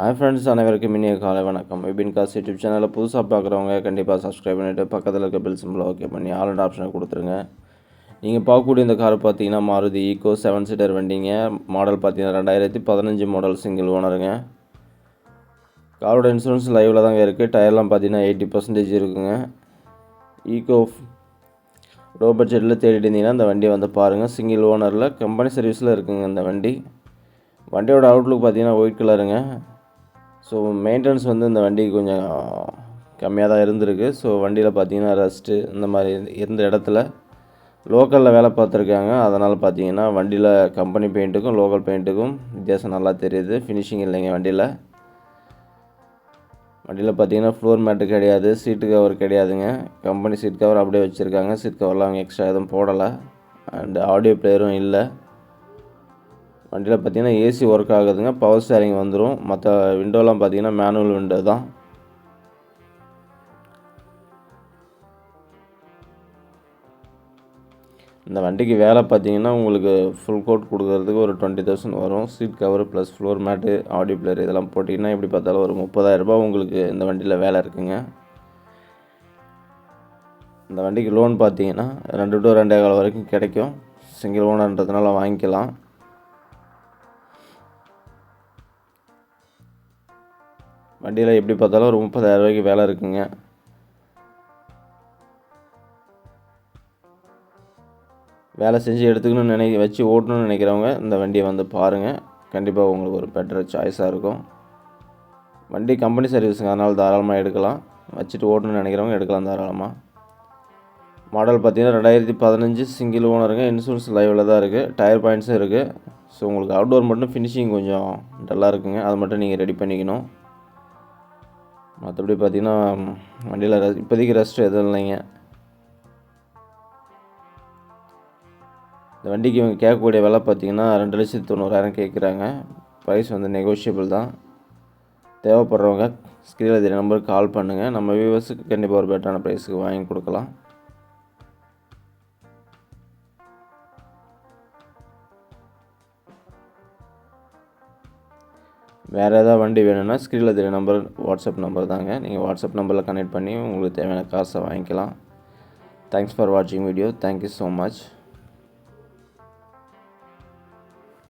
Hi friends அனைவருக்கும் இனிய காலை வணக்கம். விபின் காசு யூடியூப் சேனலில் புதுசாக பார்க்குறவங்க கண்டிப்பாக சப்ஸ்கிரைப் பண்ணிவிட்டு பக்கத்தில் இருக்க பில் சிம்பிள் ஓகே பண்ணி ஆல் அண்ட் ஆப்ஷனை கொடுத்துருங்க. நீங்கள் பார்க்கக்கூடிய இந்த கார் பார்த்தீங்கன்னா மாருதி ஈகோ செவன் சீட்டர் வண்டிங்க. மாடல் பார்த்தீங்கன்னா ரெண்டாயிரத்தி பதினஞ்சு மாடல் சிங்கிள் ஓனருங்க காரோட இன்சூரன்ஸ் லைவில் தாங்க இருக்குது டயர்லாம் பார்த்தீங்கன்னா எயிட்டி பர்சன்டேஜ் இருக்குங்க. ஈகோ லோ பட்ஜெட்டில் தேடிட்டு இருந்தீங்கன்னா இந்த வண்டியை வந்து பாருங்கள் சிங்கிள் ஓனரில் கம்பெனி சர்வீஸில் இருக்குங்க இந்த வண்டி. வண்டியோட அவுட்லுக் பார்த்தீங்கன்னா ஒயிட் கலருங்க ஸோ மெயின்டெனன்ஸ் வந்து இந்த வண்டிக்கு கொஞ்சம் கம்மியாக தான் இருந்திருக்கு. ஸோ வண்டியில் பார்த்தீங்கன்னா ரஸ்ட்டு இந்த மாதிரி இருந்த இடத்துல லோக்கலில் வேலை பார்த்துருக்காங்க அதனால் பார்த்தீங்கன்னா வண்டியில் கம்பெனி பெயிண்ட்டுக்கும் லோக்கல் பெயிண்ட்டுக்கும் வித்தியாசம் நல்லா தெரியுது. ஃபினிஷிங் இல்லைங்க வண்டியில். வண்டியில் பார்த்தீங்கன்னா ஃப்ளோர் மேட்டு கிடையாது சீட்டு கவர் கிடையாதுங்க. கம்பெனி சீட் கவர் அப்படியே வச்சுருக்காங்க. சீட் கவர்லாம் அவங்க எக்ஸ்ட்ரா எதுவும் போடலை. அண்டு ஆடியோ பிளேயரும் இல்லை. வண்டியில் பார்த்தீங்கன்னா ஏசி ஒர்க் ஆகுதுங்க. பவர் ஸ்டேரிங் வந்துடும் மற்ற விண்டோலாம் பார்த்தீங்கன்னா மேனுவல் விண்டோ தான். இந்த வண்டிக்கு வேலை பார்த்தீங்கன்னா உங்களுக்கு ஃபுல் கோட் கொடுக்கறதுக்கு ஒரு டுவெண்ட்டி தௌசண்ட் வரும். Seat cover plus floor mat audio player இதெல்லாம் போட்டிங்கன்னா எப்படி பார்த்தாலும் ஒரு முப்பதாயிரரூபா உங்களுக்கு இந்த வண்டியில் வேலை இருக்குங்க. இந்த வண்டிக்கு லோன் பார்த்தீங்கன்னா ரெண்டு டு ரெண்டே கால் வரைக்கும் கிடைக்கும். சிங்கிள் ஓனர்ன்றதுனால வாங்கிக்கலாம். வண்டியில் எப்படி பார்த்தாலும் ஒரு முப்பதாயிரரூபாய்க்கு வேலை இருக்குங்க. வேலை செஞ்சு எடுத்துக்கணும்னு நினை வச்சு ஓட்டணும்னு நினைக்கிறவங்க இந்த வண்டியை வந்து பாருங்கள் கண்டிப்பாக உங்களுக்கு ஒரு பெட்டர் சாய்ஸாக இருக்கும். வண்டி கம்பெனி சர்வீஸுங்க அதனால் தாராளமாக எடுக்கலாம். வச்சுட்டு ஓட்டணும்னு நினைக்கிறவங்க எடுக்கலாம் தாராளமாக மாடல் பார்த்தீங்கன்னா ரெண்டாயிரத்தி பதினஞ்சு சிங்கிள் ஓனருங்க இன்சூரன்ஸ் லைவில் தான் இருக்குது டயர் பாயிண்ட்ஸும் இருக்குது ஸோ உங்களுக்கு அவுட்டோர் மட்டும் ஃபினிஷிங் கொஞ்சம் டல்லாக இருக்குங்க. அதை மட்டும் நீங்கள் ரெடி பண்ணிக்கணும். மற்றபடி பார்த்திங்கன்னா வண்டியில் ரெஸ் இப்போதைக்கு ரெஸ்ட் எதுவும் இல்லைங்க. இந்த வண்டிக்கு இவங்க கேட்கக்கூடிய விலை பார்த்திங்கன்னா ரெண்டு லட்சத்து தொண்ணூறாயிரம் கேட்குறாங்க. ப்ரைஸ் வந்து நெகோஷியபிள் தான். தேவைப்படுறவங்க ஸ்க்ரீனில் தெரிய நம்பருக்கு கால் பண்ணுங்கள் நம்ம வியூவர்ஸுக்கு கண்டிப்பாக ஒரு பெட்டரான ப்ரைஸுக்கு வாங்கி கொடுக்கலாம். வேறு ஏதாவது வண்டி வேணும்னா ஸ்க்ரீனில் தெரிய நம்பர் வாட்ஸ்அப் நம்பர் தாங்க. நீங்கள் வாட்ஸ்அப் நம்பரில் கனெக்ட் பண்ணி உங்களுக்கு தேவையான காசை வாங்கிக்கலாம். தேங்க்ஸ் ஃபார் வாட்சிங் video thank you so much